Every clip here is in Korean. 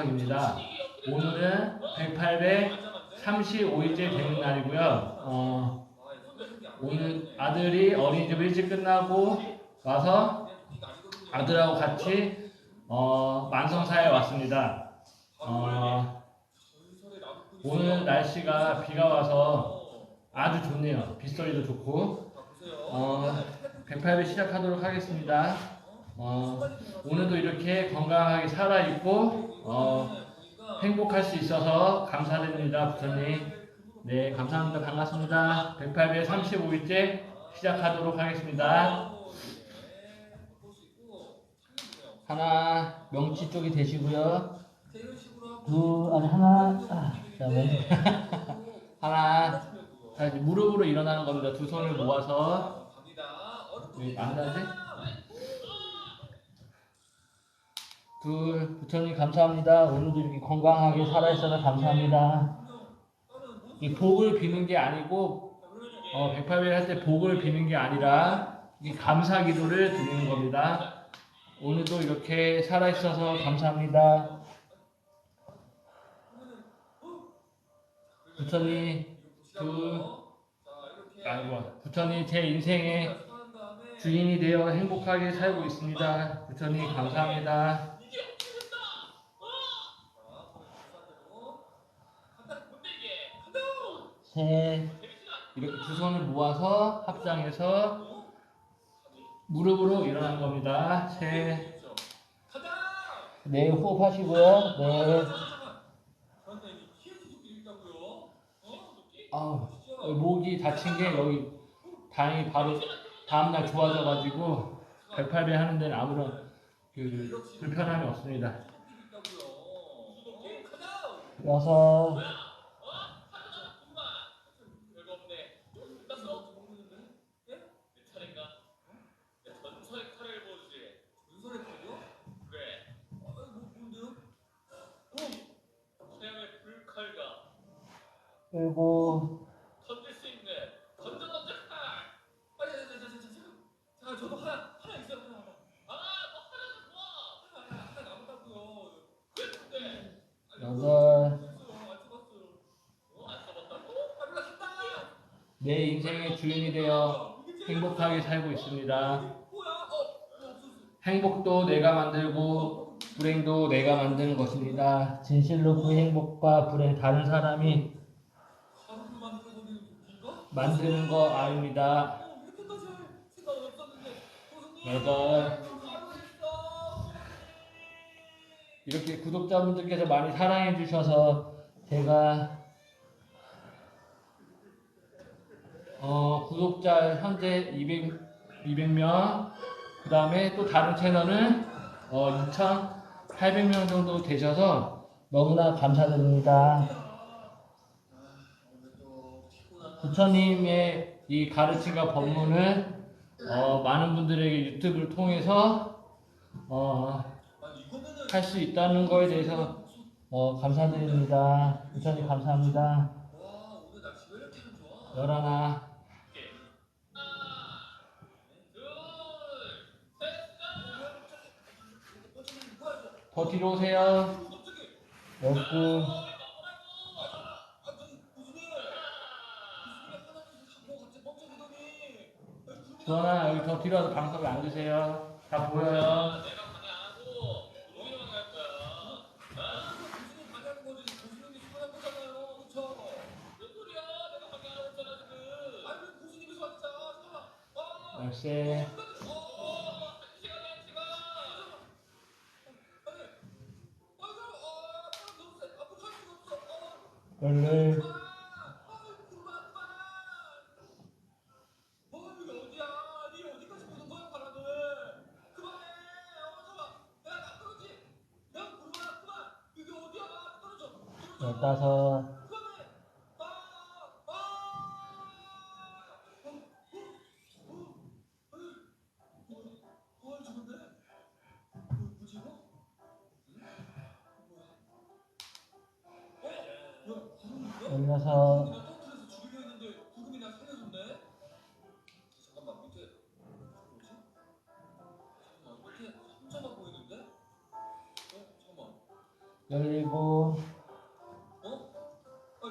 만성석입니다. 오늘은 108배 35일째 되는 날이고요. 어, 오늘 아들이 어린이집 일찍 끝나고 와서 아들하고 같이 어, 만성사에 왔습니다. 어, 오늘 날씨가 비가 와서 아주 좋네요. 빗소리도 좋고 어, 108배 시작하도록 하겠습니다. 어, 오늘도 이렇게 건강하게 살아있고 어, 행복할 수 있어서 감사드립니다. 부처님. 네, 감사합니다. 반갑습니다. 108배 35일째 시작하도록 하겠습니다. 하나, 명치 쪽이 되시고요. 둘, 아니, 하나, 아, 자, 뭐. 하나, 자, 이제 무릎으로 일어나는 겁니다. 두 손을 모아서. 여기 앉아지? 둘, 부처님 감사합니다. 오늘도 이렇게 건강하게 살아있어서 감사합니다. 이 복을 비는 게 아니고, 어, 108배 할때 복을 비는 게 아니라, 이 감사 기도를 드리는 겁니다. 오늘도 이렇게 살아있어서 감사합니다. 부처님, 둘, 아이고, 부처님 제 인생의 주인이 되어 행복하게 살고 있습니다. 부처님 감사합니다. 셋, 이렇게 두 손을 모아서 합장해서 무릎으로 일어난 겁니다. 셋, 네, 호흡하시고요. 네. 여기 목이 다친 게 여기 다행히 바로 다음날 좋아져가지고 108배 하는 데는 아무런 그 불편함이 없습니다. 여섯, 일곱, 던질 수 있는 던져 던져 칼. 빨리 빨리 빨리 빨리 빨리. 자 저도 하나 하나 있어요 하나 하나. 아뭐 하나는 좋아. 하나 하나 남았다고요. 그랬는데. 여덟, 안 써봤어요. 어안 써봤다고? 아 몰라 한다. 내 인생의 주인이 되어 없었어. 행복도 내가 만들고 불행도 내가 만드는 것입니다. 진실로 그 행복과 불행 다른 사람이? 만드는 거 아닙니다. 여덟. 이렇게 구독자분들께서 많이 사랑해 주셔서 제가 어, 구독자 현재 200, 200명 그 다음에 또 다른 채널은 어, 2,800명 정도 되셔서 너무나 감사드립니다. 부처님의 이 가르침과 법문을 어, 많은 분들에게 유튜브를 통해서 어, 할 수 있다는 거에 대해서 어, 감사드립니다. 부처님 감사합니다. 열하나 더 뒤로 오세요. 열두 주원아 여기 더 뒤로 와서 방석에 앉으세요. 다 보여요.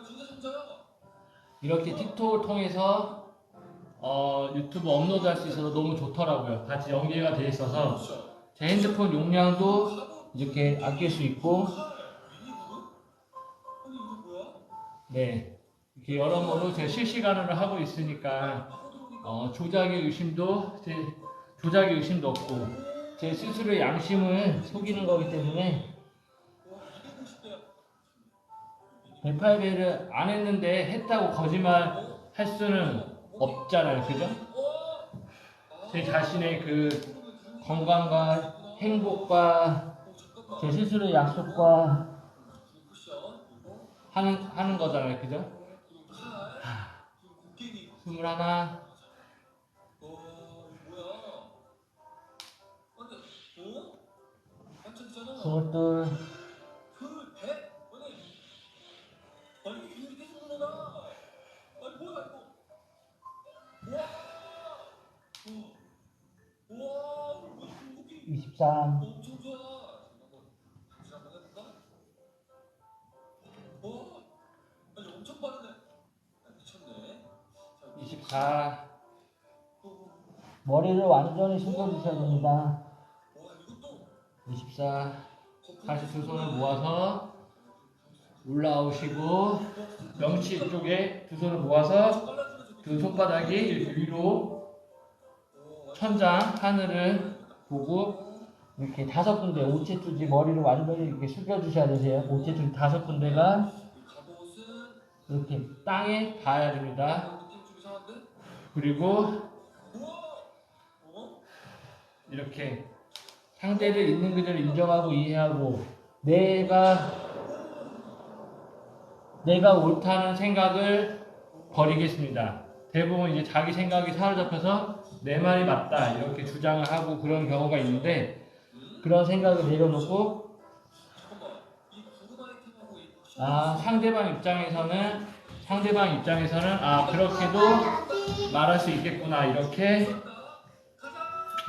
진짜 진짜야. 이렇게 틱톡을 통해서 어, 유튜브 업로드 할 수 있어서 너무 좋더라고요. 같이 연계가 돼 있어서. 제 핸드폰 용량도. 이렇게 아낄 수 있고 네 이렇게 여러모로 제가 실시간으로 하고 있으니까. 어, 조작의 의심도 제 조작의 의심도 없고 제 스스로의 양심을 속이는 거기 때문에 와 250대야. 108배를 안 했는데 했다고 거짓말 할 수는 없잖아요. 그죠? 제 자신의 그 건강과 행복과 제 스스로의 약속과 하는, 하는 거잖아요. 그죠? 스물하나, 스물둘, 이십삼, 자, 머리를 완전히 숙여주셔야 됩니다. 와 이것도 24. 다시 두 손을 모아서 올라오시고 명치 쪽에 두 손을 모아서 두 손바닥이 위로 천장 하늘을 보고 이렇게 다섯 군데 오체투지 머리를 완전히 이렇게 숙여주셔야 되세요. 오체투지 다섯 군데가 이렇게 땅에 닿아야 됩니다. 그리고? 이렇게 상대를 있는 그대로 인정하고 이해하고 내가 내가 옳다는 생각을 버리겠습니다. 대부분 이제 자기 생각이 사로잡혀서 내 말이 맞다 이렇게 주장을 하고 그런 경우가 있는데 그런 생각을 내려놓고 아 상대방 입장에서는 상대방 입장에서는 아 그렇게도 말할 수 있겠구나 이렇게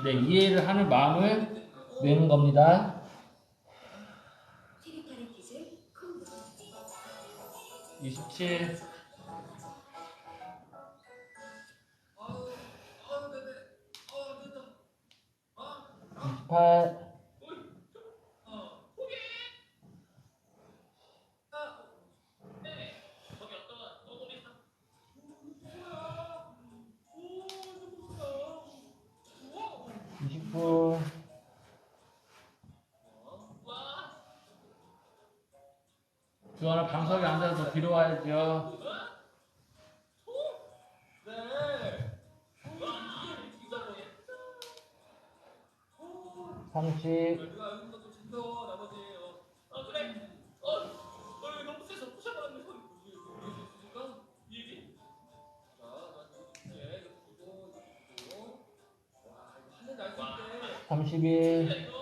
네 이해를 하는 마음을 내는 겁니다. 피리파리 퀴즈 콩 27 아우 아우 네네 아 됐다 아 28 어, 포기! 아, 네. 거기 어떤 떠돌이 사- 뭐야? 오, 너무 좋다. 우와. 29 와. 주원아 방석에 뒤로 와야죠. 진짜 멋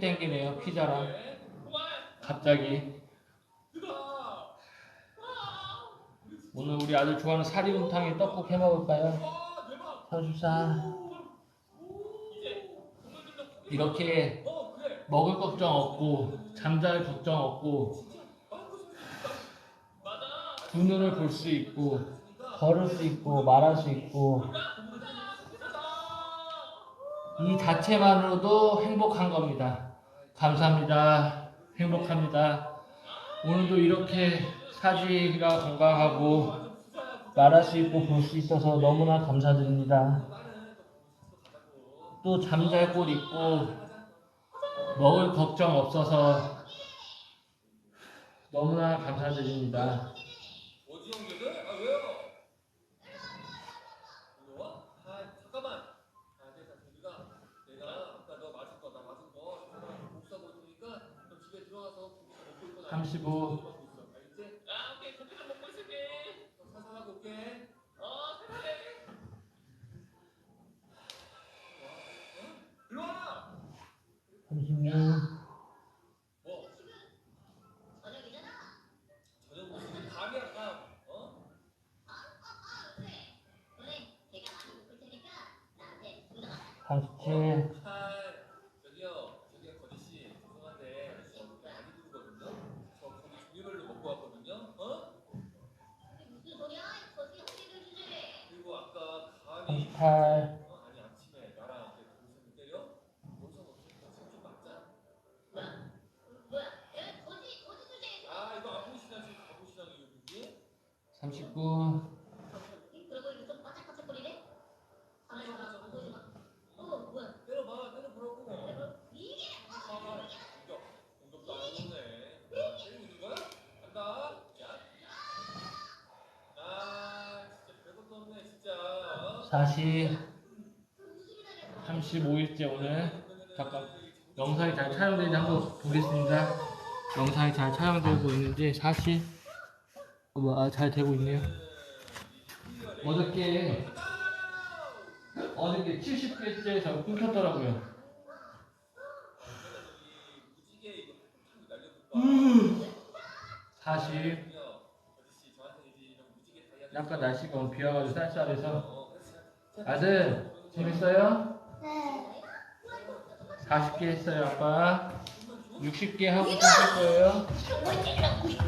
땡기네요 피자랑. 갑자기. 오늘 우리 아들 좋아하는 사리곰탕에 떡국 해 먹을까요? 와 대박. 34 이제 국물 좀 넣고. 이렇게. 먹을 걱정 없고 잠잘 걱정 없고. 두 눈을 볼 수 있고 걸을 수 있고 말할 수 있고 이 자체만으로도 행복한 겁니다. 감사합니다. 행복합니다. 오늘도 이렇게 사지가 건강하고 말할 수 있고 볼 수 있어서 너무나 감사드립니다. 또 잠잘 곳 있고 먹을 걱정 없어서 너무나 감사드립니다. 35 아, 오케이. 고기도 먹고 있을게. 사산하고 올게. 어, 그래. 일로와! 36 47 uh, 40 35일째 오늘 잠깐 영상이 잘 촬영되는지 한번 보겠습니다. 영상이 잘 촬영되고 있는지 40 뭐, 아, 잘 되고 있네요. 어저께 어저께 70개째 저 끊겼더라고요. 40 약간 날씨가 비 와가지고 쌀쌀해서 아들 재밌어요? 네. 40개 했어요 아빠. 60개 하고 끝낼 거예요?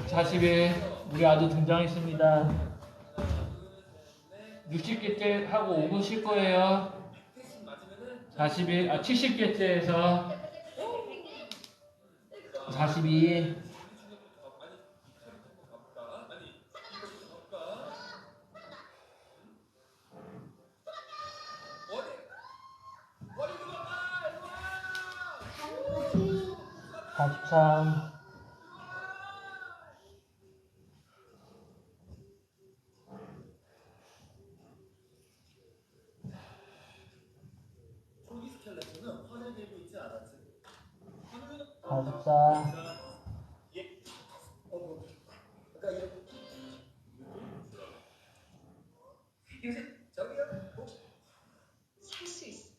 40에 우리 아들 등장했습니다. 60개째 하고 5분 쉴 거예요. 40일 아 70개째에서 42 43 초기 스켈레톤은 화내되고 있지 않았지. 화내면 44 예. 어, 뭐. 아까 이렇게. 요새 저기요. 어? 살수 있어.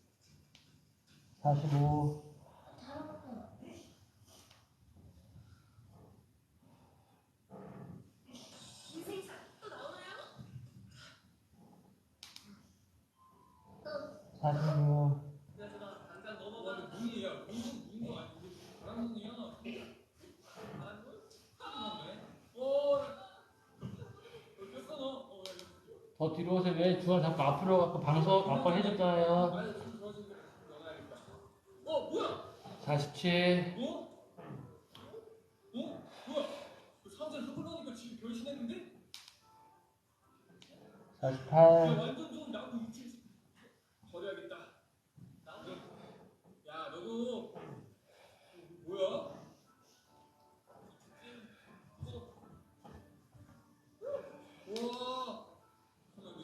45 인생사 또 나오나요? 또 46 그나저나 당장 넘어가는 문이야. 문은 문도 아니고 바람 문이야. 아, 뭐? 어. 꼈어 너. 어, 야, 더 뒤로 오세요 왜 주원 자꾸 앞으로 갖고 방송 아빠 해줬잖아요. 어, 뭐야? 47 어? 어? 뭐야? 그 상자 흐르니까 지금 변신했는데? 야, 48 완전 좋은 나무 위치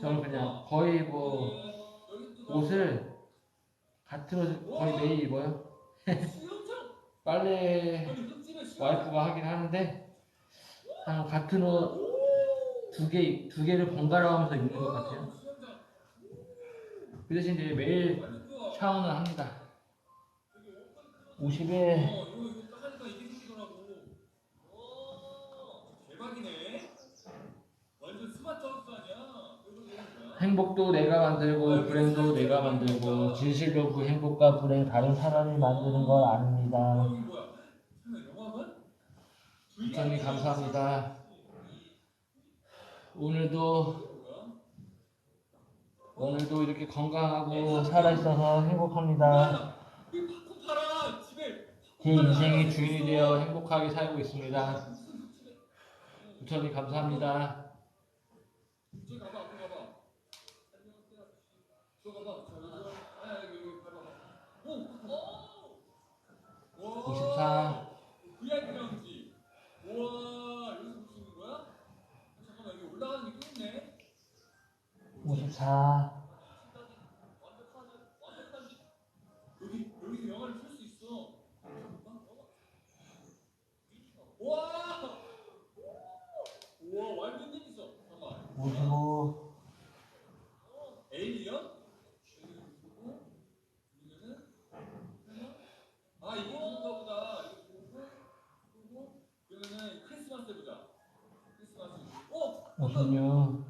저는 그냥 거의 뭐또 옷을 같은 옷을 거의 매일 입어요? 빨래? 와이프가 하긴 하는데 한 같은 옷두 오! 개, 두 개를 번갈아 가면서 입는 것 와, 같아요. 그 대신 이제 매일. 샤워는 합니다 50에 어, 뭐야? 행복도 내가 만들고 불행도 내가 만들고 진실도 그 행복과 불행 다른 사람이 만드는 걸 압니다 어? 부처님 감사합니다 오늘도? 오늘도 이렇게 건강하고 살아있어서 행복합니다 뭐야? 이 팝콘 팔아 집에. 제 인생의 주인이 되어 행복하게 살고 있습니다 부처님 감사합니다 저기 가봐, 앞으로 가봐. 저 가봐. 저 여기, 아, 여기 여기 가봐. 오, 오. 54 55 에일리언? 아, 그런가 보다. 그러면은 크리스마스 해보자. 크리스마스. 어! 56 와! 우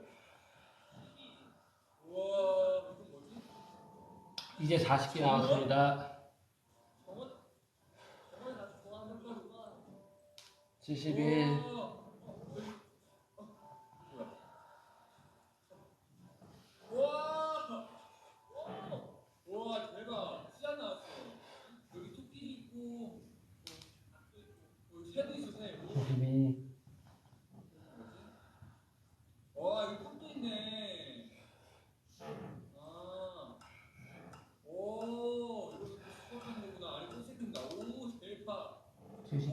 이제 40개 나왔습니다. 71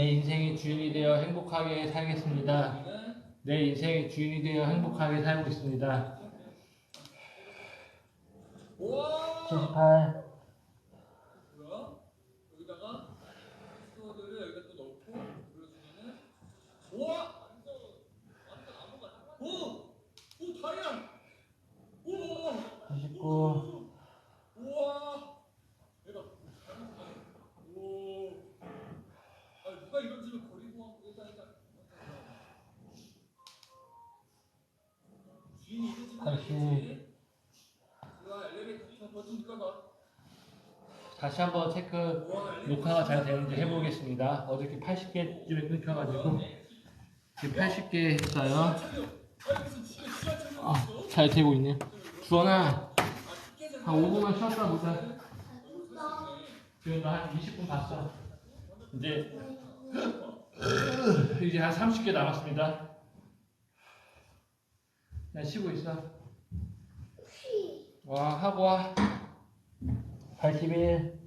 내 인생의 주인이 되어 행복하게 살겠습니다. 내 인생의 주인이 되어 행복하게 살고 있습니다. 78 다시 한번 체크 녹화가 잘 되는지 해보겠습니다. 어저께 80개쯤에 끊겨가지고 지금 80개 했어요. 아, 잘 되고 있네요. 주원아, 한 5분만 쉬었다 보자. 지금 나 한 20분 봤어. 이제 이제 한 30개 남았습니다. 그냥 쉬고 있어. 와 하고 와. 81.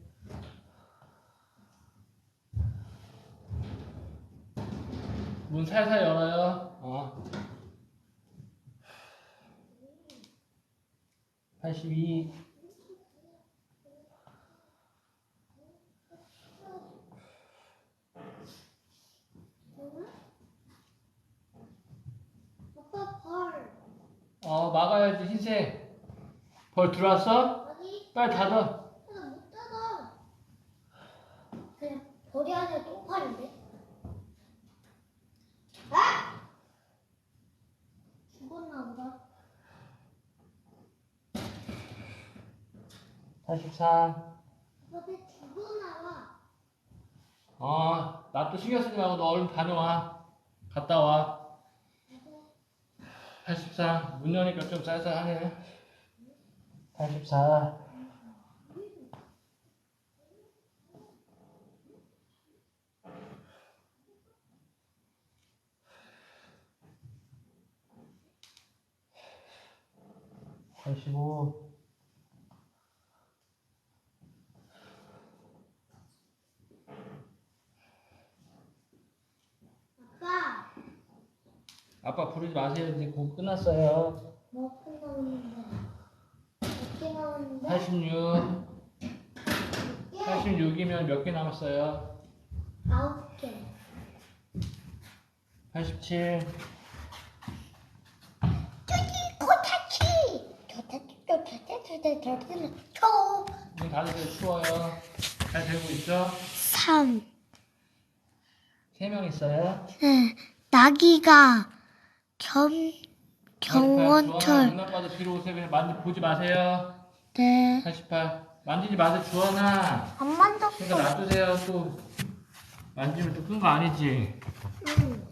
문 살살 열어요. 어. 82. 아빠 벌. 어 막아야지 흰색. 벌 들어왔어? 아니, 빨리 닫아. 하나 못 닫아. 벌이 아니라 똥파인데? 아! 죽었나 보다. 83. 아빠 왜 죽었나 봐. 어, 나 또 신경 쓰지 말고 너 얼른 다녀와. 갔다 와. 84. 문 여니까 좀 쌀쌀하네. 84. 팔십오, 아빠, 아빠 부르지 마세요. 이제 곧 끝났어요. 몇분 남았는데? 몇개 남았는데? 86. 개? 86이면 몇 개 남았어요? 아홉 개. 87. 문 닫으세요. 추워요. 잘 되고 있죠? 3. 세 명 있어요. 네, 나기가 겸, 경원철. 눈 아빠도 뒤로 오세요. 그냥 만지 보지 마세요. 네. 88. 만지지 마세요. 주원아. 안 만졌어. 그러니까 놔두세요. 또 만지면 또 끈 거 아니지? 응.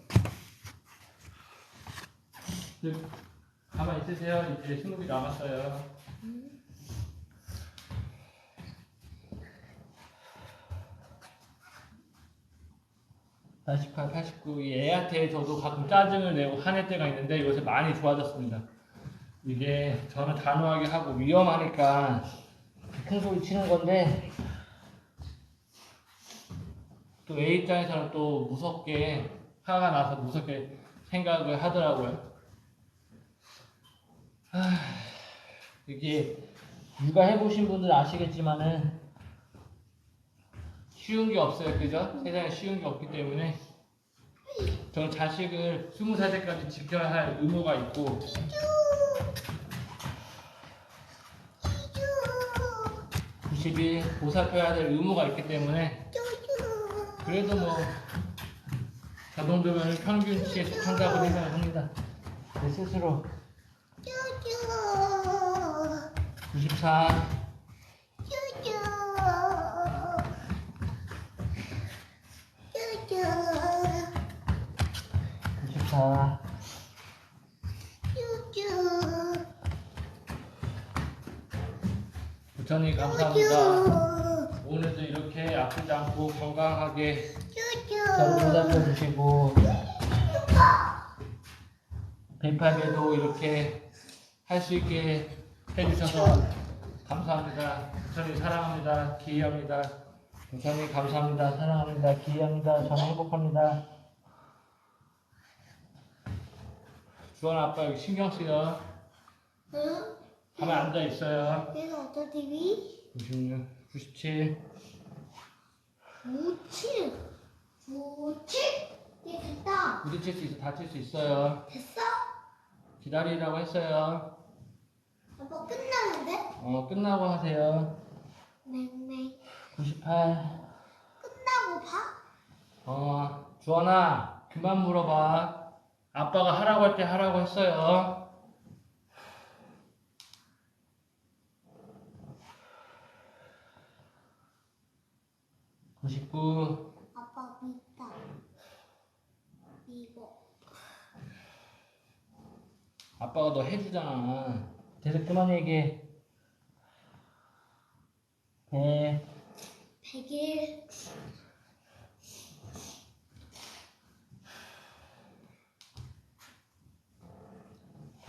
그, 가만 있으세요. 이제 20개 남았어요. (88, 89) 이 애한테 저도 가끔 짜증을 내고 화낼 때가 있는데 요새 많이 좋아졌습니다 이게 저는 단호하게 하고 위험하니까 큰 소리 치는 건데 또애 입장에서는 또 무섭게 화가 나서 무섭게 생각을 하더라고요 하, 이게 육아 해보신 분들 아시겠지만은 쉬운 게 없어요, 그죠? 세상에 쉬운 게 없기 때문에 저는 자식을 스무 살 때까지 지켜야 할 의무가 있고. 90일 보살펴야 될 의무가 있기 때문에. 그래도 뭐저 정도면 평균치에 속한다고 생각을 합니다. 내 스스로 94, 쭈쭈. 쭈쭈. 94, 쭈쭈. 부처님 감사합니다. 오늘도 이렇게 아프지 않고 건강하게 쭈쭈. 저를 보살펴 주시고 베이팔배도 이렇게 할 수 있게 해주셔서 감사합니다. 부처님 사랑합니다. 기이합니다. 부처님 감사합니다. 사랑합니다. 기이합니다. 저는 행복합니다. 주원 아빠 여기 신경 쓰여. 응? 가만 앉아 있어요. 얘는 어떤 TV? 96, 97, 무칠. 무칠? 얘 됐다. 부딪힐 수 있어, 다칠 수 있어요. 됐어? 기다리라고 했어요. 아빠 끝나는데? 어, 끝나고 하세요. 맹맹. 98. 끝나고 봐? 어, 주원아, 그만 물어봐. 아빠가 하라고 할 때 하라고 했어요. 99 아빠 믿다. 이거. 아빠가 너 해주잖아 대체 그만 얘기해 100 100일.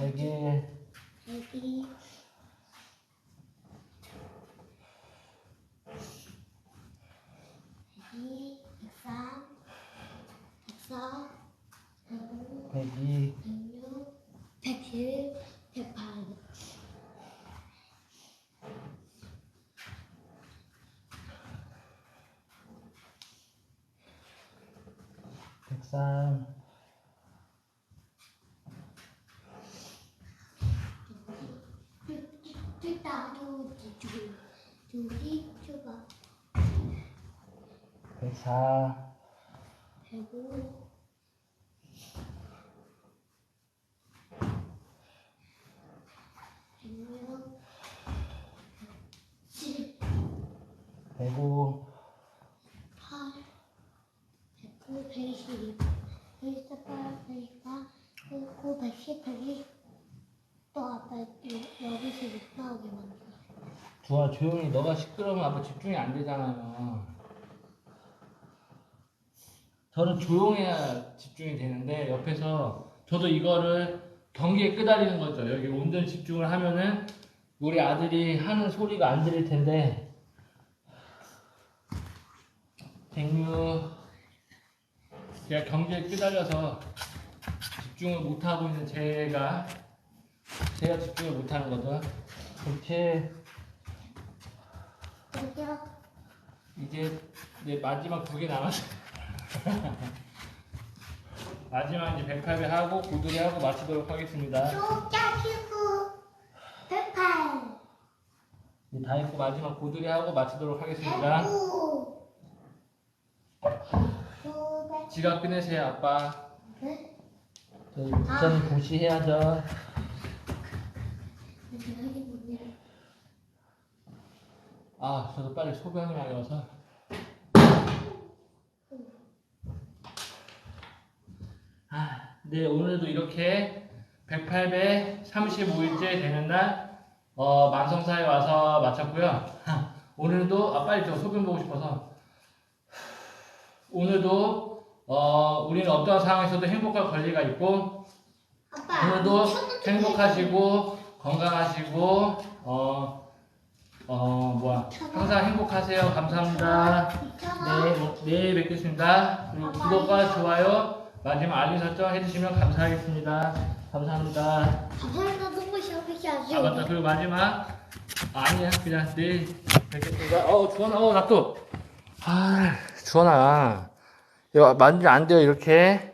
백일 102. 백이, 백삼, 백사, 백오, 백이 백육, 백칠, 백팔. 백삼 뚜따, 두지, 두, 두지, 주가, 백사 백오, 백육, 칠, 백오 팔, 백구, 백이십, 백이십팔, 백이십팔, 백이십. 또 아빠 여- 여기서 못 나오게 만들어. 주아 조용히 너가 시끄러우면 아빠 집중이 안 되잖아요 저는 조용해야 집중이 되는데 옆에서 저도 이거를 경기에 끄달리는 거죠 여기 온전 집중을 하면은 우리 아들이 하는 소리가 안 들릴 텐데 백류 제가 경기에 끄달려서 집중을 못하고 있는 제가 제가 집중을 못하는 거죠 여기요. 이제 이제 마지막 두 개 남았어요. 마지막 이제 108배 하고 고두리 하고 마치도록 하겠습니다. 쪼짜 피구 백팔 이제 다 했고 마지막 고두리 하고 마치도록 하겠습니다. 백구 지갑 꺼내세요 아빠. 네? 부산이 고시해야죠. 아 저도 빨리 소변이 많이 와서. 아, 네 오늘도 이렇게 108배 35일째 되는 날 어, 만성사에 와서 마쳤고요. 오늘도 아 빨리 저 소변 보고 싶어서 오늘도 어, 우리는 어떤 상황에서도 행복할 권리가 있고 아빠 오늘도 천원 행복하시고 건강하시고 어, 어 뭐야 항상 행복하세요. 감사합니다. 네, 뭐, 내일 뵙겠습니다. 그리고 구독과 좋아요, 마지막 알림 설정 해주시면 감사하겠습니다. 감사합니다. 너무 아 맞다 그리고 마지막 아, 아니야 그냥 내일 뵙겠습니다. 어 주원아 어나 또. 아 주원아 만지면 안 돼요 이렇게.